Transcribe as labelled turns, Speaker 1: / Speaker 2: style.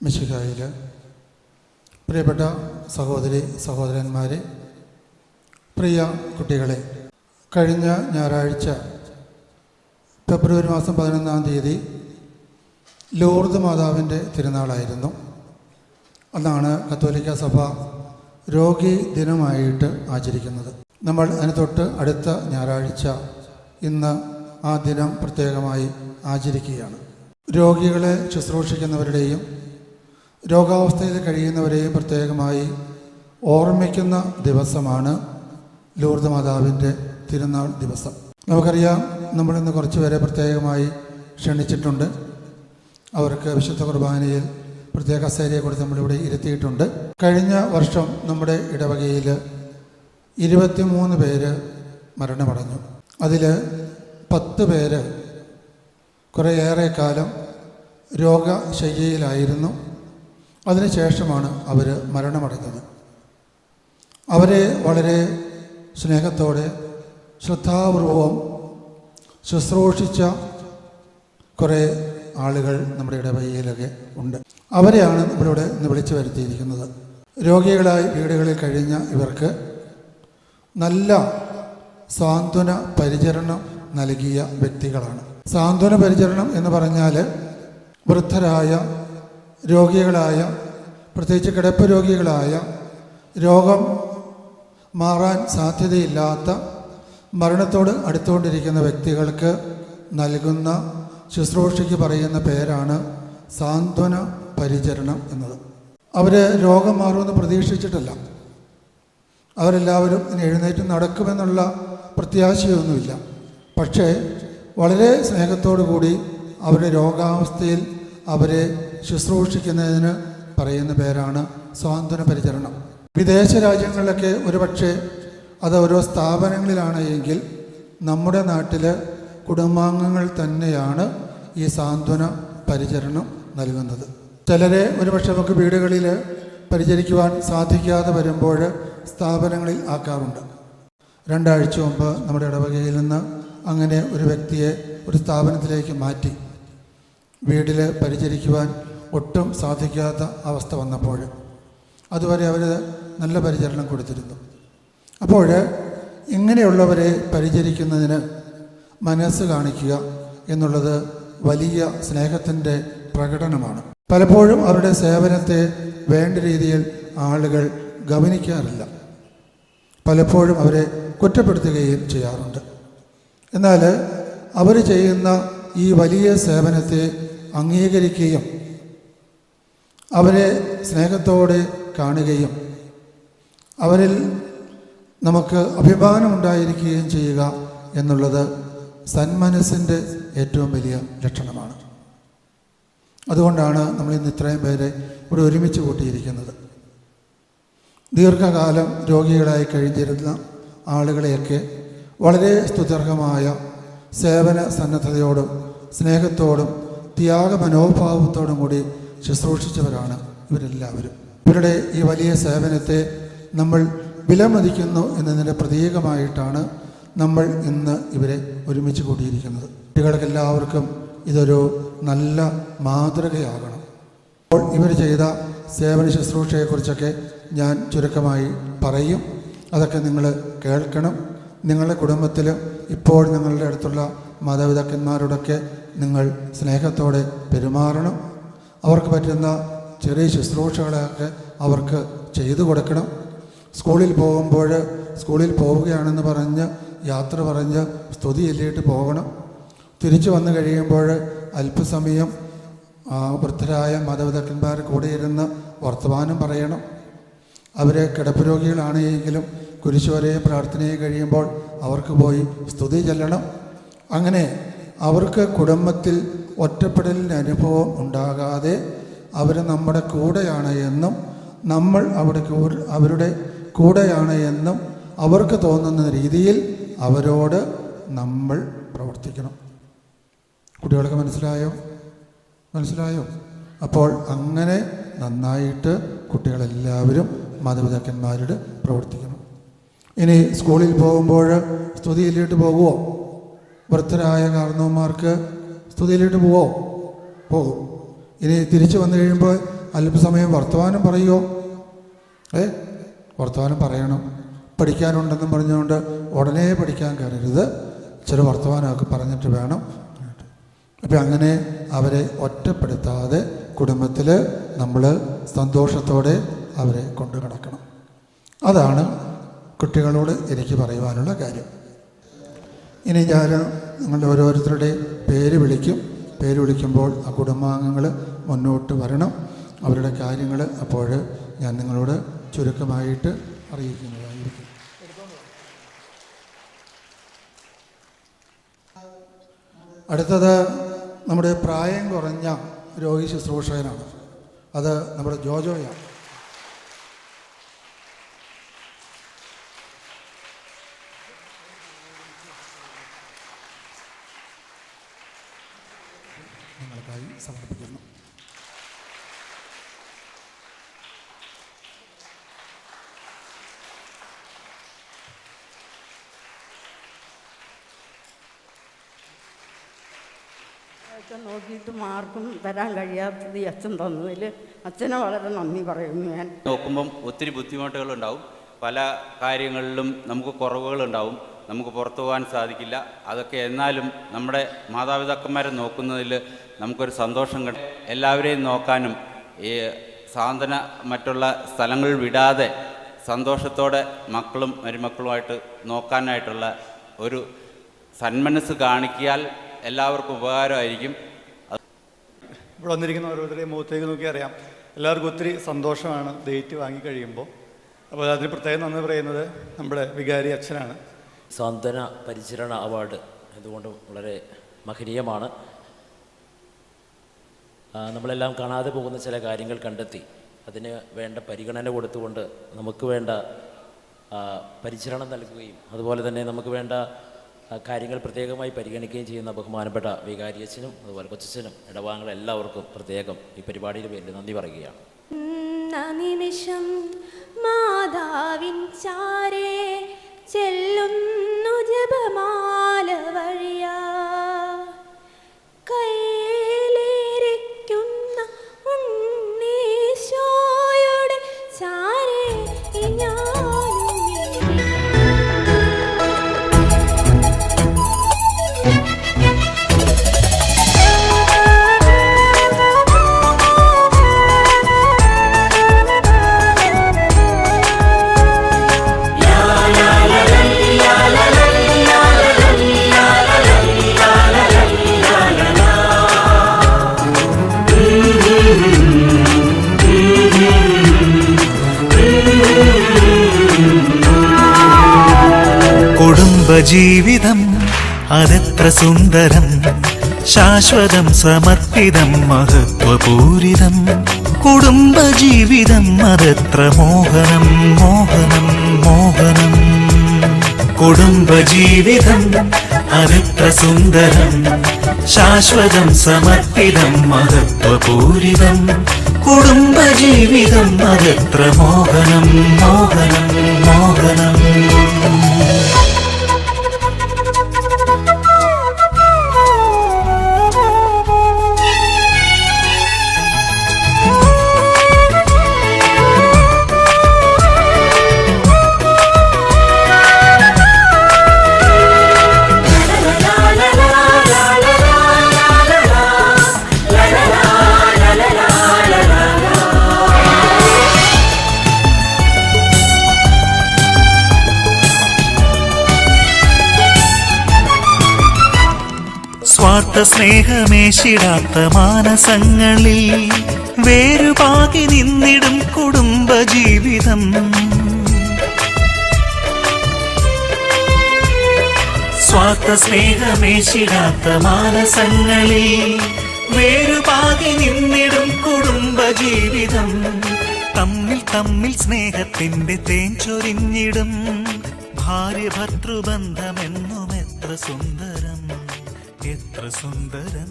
Speaker 1: മിശിഹായിൽ പ്രിയപ്പെട്ട സഹോദരി സഹോദരന്മാരെ പ്രിയ കുട്ടികളെ കഴിഞ്ഞ ഞായറാഴ്ച ഫെബ്രുവരി മാസം പതിനൊന്നാം തീയതി ലോർദ് മാതാവിന്റെ തിരുനാളായിരുന്നു. അന്നാണ് കത്തോലിക്ക സഭ രോഗി ദിനമായിട്ട് ആചരിക്കുന്നത്. നമ്മൾ അതിന് തൊട്ട് അടുത്ത ഞായറാഴ്ച ഇന്ന് ആ ദിനം പ്രത്യേകമായി ആചരിക്കുകയാണ്. രോഗികളെ ശുശ്രൂഷിക്കുന്നവരുടെയും രോഗാവസ്ഥയിൽ കഴിയുന്നവരെയും പ്രത്യേകമായി ഓർമ്മിക്കുന്ന ദിവസമാണ് ലൂർദ് മാതാവിന്റെ തിരുനാൾ ദിവസം. നമുക്കറിയാം നമ്മളിന്ന് കുറച്ച് പേരെ പ്രത്യേകമായി ക്ഷണിച്ചിട്ടുണ്ട്. അവർക്ക് വിശുദ്ധ കുർബാനയിൽ പ്രത്യേക കസേരയെ കൊടുത്ത് നമ്മളിവിടെ ഇരുത്തിയിട്ടുണ്ട്. കഴിഞ്ഞ വർഷം നമ്മുടെ ഇടവകയിൽ ഇരുപത്തിമൂന്ന് പേര് മരണമടഞ്ഞു. അതിൽ പത്ത് പേര് കുറേയേറെ കാലം രോഗശയ്യയിലായിരുന്നു. അതിനുശേഷമാണ് അവർ മരണമടഞ്ഞത്. അവരെ വളരെ സ്നേഹത്തോടെ ശ്രദ്ധാപൂർവം ശുശ്രൂഷിച്ച കുറേ ആളുകൾ നമ്മുടെ ഇടവകയിലൊക്കെ ഉണ്ട്. അവരെയാണ് നമ്മളിവിടെ ഇന്ന് വിളിച്ചു വരുത്തിയിരിക്കുന്നത്. രോഗികളായി വീടുകളിൽ കഴിഞ്ഞ ഇവർക്ക് നല്ല സാന്ത്വന പരിചരണം നൽകിയ വ്യക്തികളാണ്. സാന്ത്വന പരിചരണം എന്ന് പറഞ്ഞാൽ വൃദ്ധരായ രോഗികളായ പ്രത്യേകിച്ച് കിടപ്പ് രോഗികളായ രോഗം മാറാൻ സാധ്യതയില്ലാത്ത മരണത്തോട് അടുത്തുകൊണ്ടിരിക്കുന്ന വ്യക്തികൾക്ക് നൽകുന്ന ശുശ്രൂഷയ്ക്ക് പറയുന്ന പേരാണ് സാന്ത്വന പരിചരണം എന്നത്. അവർ രോഗം മാറുമെന്ന് പ്രതീക്ഷിച്ചിട്ടല്ല. അവരെല്ലാവരും ഇനി എഴുന്നേറ്റ് നടക്കുമെന്നുള്ള പ്രത്യാശയൊന്നുമില്ല. പക്ഷേ വളരെ സ്നേഹത്തോടു കൂടി അവരുടെ രോഗാവസ്ഥയിൽ അവരെ ശുശ്രൂഷിക്കുന്നതിന് പറയുന്ന പേരാണ് സ്വാതന്ത്ര്യ പരിചരണം വിദേശ രാജ്യങ്ങളിലൊക്കെ ഒരുപക്ഷെ അത് ഓരോ സ്ഥാപനങ്ങളിലാണ് എങ്കിൽ നമ്മുടെ നാട്ടിൽ കുടുംബാംഗങ്ങൾ തന്നെയാണ് ഈ സാന്ത്വന പരിചരണം നൽകുന്നത്. ചിലരെ ഒരുപക്ഷെ നമുക്ക് വീടുകളിൽ പരിചരിക്കുവാൻ സാധിക്കാതെ വരുമ്പോൾ സ്ഥാപനങ്ങളിൽ ആക്കാറുണ്ട്. രണ്ടാഴ്ച മുമ്പ് നമ്മുടെ ഇടവകയിൽ നിന്ന് അങ്ങനെ ഒരു വ്യക്തിയെ ഒരു സ്ഥാപനത്തിലേക്ക് മാറ്റി. വീട്ടിൽ പരിചരിക്കുവാൻ ഒട്ടും സാധിക്കാത്ത അവസ്ഥ വന്നപ്പോൾ അതുവരെ അവർ നല്ല പരിചരണം കൊടുത്തിരുന്നു. അപ്പോൾ ഇങ്ങനെയുള്ളവരെ പരിചരിക്കുന്നതിന് മനസ്സ് കാണിക്കുക എന്നുള്ളത് വലിയ സ്നേഹത്തിന്റെ പ്രകടനമാണ്. പലപ്പോഴും അവരുടെ സേവനത്തെ വേണ്ട രീതിയിൽ ആളുകൾ ഗവനിക്കാറില്ല. പലപ്പോഴും അവരെ കുറ്റപ്പെടുത്തുകയും ചെയ്യാറുണ്ട്. എന്നാൽ അവർ ചെയ്യുന്ന ഈ വലിയ സേവനത്തെ അംഗീകരിക്കുകയും അവരെ സ്നേഹത്തോടെ കാണുകയും അവരിൽ നമുക്ക് അഭിമാനം ഉണ്ടായിരിക്കുകയും ചെയ്യുക എന്നുള്ളത് സന്മനസ്സിന്റെ ഏറ്റവും വലിയ ലക്ഷണമാണ്. അതുകൊണ്ടാണ് നമ്മൾ ഇന്ന് ഇത്രയും പേരെ ഇവിടെ ഒരുമിച്ച് കൂട്ടിയിരിക്കുന്നത്. ദീർഘകാലം രോഗികളായി കഴിഞ്ഞിരുന്ന ആളുകളെയൊക്കെ വളരെ സ്തുത്യർഹമായ സേവന സന്നദ്ധതയോടും സ്നേഹത്തോടും ത്യാഗ മനോഭാവത്തോടും കൂടി ശുശ്രൂഷിച്ചവരാണ് ഇവരെല്ലാവരും. ഇവരുടെ ഈ വലിയ സേവനത്തെ നമ്മൾ വിലമതിക്കുന്നു എന്നതിന്റെ പ്രതീകമായിട്ടാണ് നമ്മൾ ഇന്ന് ഇവരെ ഒരുമിച്ച് കൂടിയിരിക്കുന്നത്. കുട്ടികൾക്ക് എല്ലാവർക്കും ഇതൊരു നല്ല മാതൃകയാകണം. അപ്പോൾ ഇവർ ചെയ്ത സേവന ശുശ്രൂഷയെക്കുറിച്ചൊക്കെ ഞാൻ ചുരുക്കമായി പറയും. അതൊക്കെ നിങ്ങൾ കേൾക്കണം. നിങ്ങളുടെ കുടുംബത്തിൽ ഇപ്പോൾ നിങ്ങളുടെ അടുത്തുള്ള മാതാപിതാക്കന്മാരോടൊക്കെ നിങ്ങൾ സ്നേഹത്തോടെ പെരുമാറണം. അവർക്ക് പറ്റുന്ന ചെറിയ ശുശ്രൂഷകളൊക്കെ അവർക്ക് ചെയ്തു കൊടുക്കണം. സ്കൂളിൽ പോകുമ്പോൾ സ്കൂളിൽ പോവുകയാണെന്ന് പറഞ്ഞ് യാത്ര പറഞ്ഞ് സ്തുതി എല്ലിയിട്ട് പോകണം. തിരിച്ചു വന്നു കഴിയുമ്പോൾ അല്പസമയം വൃദ്ധരായ മാതാപിതാക്കന്മാർ കൂടെ ഇരുന്ന് വർത്തമാനം പറയണം. അവർ കിടപ്പ് രോഗികളാണ് എങ്കിലും കുരിശുവരെയും പ്രാർത്ഥനയും കഴിയുമ്പോൾ അവർക്ക് പോയി സ്തുതി ചെല്ലണം. അങ്ങനെ അവർക്ക് കുടുംബത്തിൽ ഒറ്റപ്പെടലിന്റെ അനുഭവം ഉണ്ടാകാതെ അവർ നമ്മുടെ കൂടെയാണ് എന്നും നമ്മൾ അവിടെ അവരുടെ കൂടെയാണ് എന്നും അവർക്ക് തോന്നുന്ന രീതിയിൽ അവരോട് നമ്മൾ പ്രവർത്തിക്കണം. കുട്ടികൾക്ക് മനസ്സിലായോ? മനസ്സിലായോ? അപ്പോൾ അങ്ങനെ നന്നായിട്ട് കുട്ടികളെല്ലാവരും മാതാപിതാക്കന്മാരോട് പ്രവർത്തിക്കണം. ഇനി സ്കൂളിൽ പോകുമ്പോൾ സ്തുതിയിലിട്ട് പോകുമോ വൃദ്ധരായ കാരണവന്മാർക്ക് സ്തുതിയിലിട്ട് പോവോ? പോകും. ഇനി തിരിച്ചു വന്നു കഴിയുമ്പോൾ അല്പസമയം വർത്തമാനം പറയുമോ ഏ? വർത്തമാനം പറയണം. പഠിക്കാനുണ്ടെന്നും പറഞ്ഞുകൊണ്ട് ഉടനെ പഠിക്കാൻ കയറരുത്. ചില വർത്തമാനമൊക്കെ പറഞ്ഞിട്ട് വേണം. അപ്പം അങ്ങനെ അവരെ ഒറ്റപ്പെടുത്താതെ കുടുംബത്തിൽ നമ്മൾ സന്തോഷത്തോടെ അവരെ കൊണ്ടു കിടക്കണം അതാണ് കുട്ടികളോട് എനിക്ക് പറയുവാനുള്ള കാര്യം. ഇനി ഞാൻ നിങ്ങളുടെ ഓരോരുത്തരുടെ പേര് വിളിക്കും. പേര് വിളിക്കുമ്പോൾ ആ കുടുംബാംഗങ്ങൾ മുന്നോട്ട് വരണം. അവരുടെ കാര്യങ്ങൾ അപ്പോൾ ഞാൻ നിങ്ങളോട് ചുരുക്കമായിട്ട് അറിയിക്കുന്നതായിരിക്കും. അടുത്തത് നമ്മുടെ പ്രായം കുറഞ്ഞ രോഗി ശുശ്രൂഷകനാണ്. അത് നമ്മുടെ ജോജോയാണ്. സമർപ്പിക്കുന്നു.
Speaker 2: അച്ഛൻ നോക്കിയിട്ട് മാർക്കും തരാൻ കഴിയാത്തത് ഈ അച്ഛൻ തന്നതിൽ അച്ഛനെ വളരെ നന്ദി പറയുന്നു ഞാൻ.
Speaker 3: നോക്കുമ്പം ഒത്തിരി ബുദ്ധിമുട്ടുകൾ ഉണ്ടാവും പല കാര്യങ്ങളിലും നമുക്ക് കുറവുകളുണ്ടാവും. നമുക്ക് പുറത്തു പോകാൻ സാധിക്കില്ല. അതൊക്കെ എന്നാലും നമ്മുടെ മാതാപിതാക്കന്മാരെ നോക്കുന്നതിൽ നമുക്കൊരു സന്തോഷം കണ്ട് എല്ലാവരെയും നോക്കാനും ഈ സാന്ത്വന മറ്റുള്ള സ്ഥലങ്ങൾ വിടാതെ സന്തോഷത്തോടെ മക്കളും മരുമക്കളുമായിട്ട് നോക്കാനായിട്ടുള്ള ഒരു സന്മനസ് കാണിക്കിയാൽ എല്ലാവർക്കും ഉപകാരമായിരിക്കും.
Speaker 4: ഇവിടെ വന്നിരിക്കുന്ന ഓരോരുത്തരുടെയും മുഖത്തേക്ക് നോക്കി അറിയാം. എല്ലാവർക്കും ഒത്തിരി സന്തോഷമാണ് ഡേറ്റ് വാങ്ങി കഴിയുമ്പോൾ. അപ്പോൾ അതിന് പ്രത്യേകം നന്ദി പറയുന്നത് നമ്മുടെ വികാരി അച്ഛനാണ്.
Speaker 5: സാന്ത്വന പരിചരണ അവാർഡ് അതുകൊണ്ട് വളരെ മഹനീയമാണ്. നമ്മളെല്ലാം കാണാതെ പോകുന്ന ചില കാര്യങ്ങൾ കണ്ടെത്തി അതിന് വേണ്ട പരിഗണന കൊടുത്തുകൊണ്ട് നമുക്ക് വേണ്ട പരിചരണം നൽകുകയും അതുപോലെ തന്നെ നമുക്ക് വേണ്ട കാര്യങ്ങൾ പ്രത്യേകമായി പരിഗണിക്കുകയും ചെയ്യുന്ന ബഹുമാനപ്പെട്ട വികാരിയച്ഛനും അതുപോലെ കൊച്ചച്ഛനും ഇടവാങ്ങൾ എല്ലാവർക്കും പ്രത്യേകം ഈ പരിപാടിയിൽ പേരിൽ നന്ദി പറയുകയാണ്.
Speaker 6: നിമിഷം
Speaker 7: കുടുംബജീവിതം അതെത്ര സുന്ദരം. ശാശ്വതം സമർപ്പിതം മഹത്വപൂരിതം. കുടുംബജീവിതം അതെത്ര മോഹനം മോഹനം മോഹനം. കുടുംബജീവിതം അതെത്ര സുന്ദരം. ശാശ്വതം സമർപ്പിതം മഹത്വപൂരിതം. കുടുംബജീവിതം അതെത്ര മോഹനം മോഹനം മോഹനം. സ്വാർത്ഥ സ്നേഹമേശിടാത്ത മാനസങ്ങളിൽ വേരുപാകി നിന്നിടും കുടുംബ ജീവിതം. സ്വാർത്ഥ സ്നേഹമേശിടാത്ത മാനസങ്ങളിൽ വേരുപാകി നിന്നിടും കുടുംബ ജീവിതം. തമ്മിൽ തമ്മിൽ സ്നേഹത്തിന്റെ തേൻ ചൊരിഞ്ഞിടും. ഭാര്യ ഭർത്തൃബന്ധമെന്നും എത്ര സുന്ദരം. എത്ര സുന്ദരം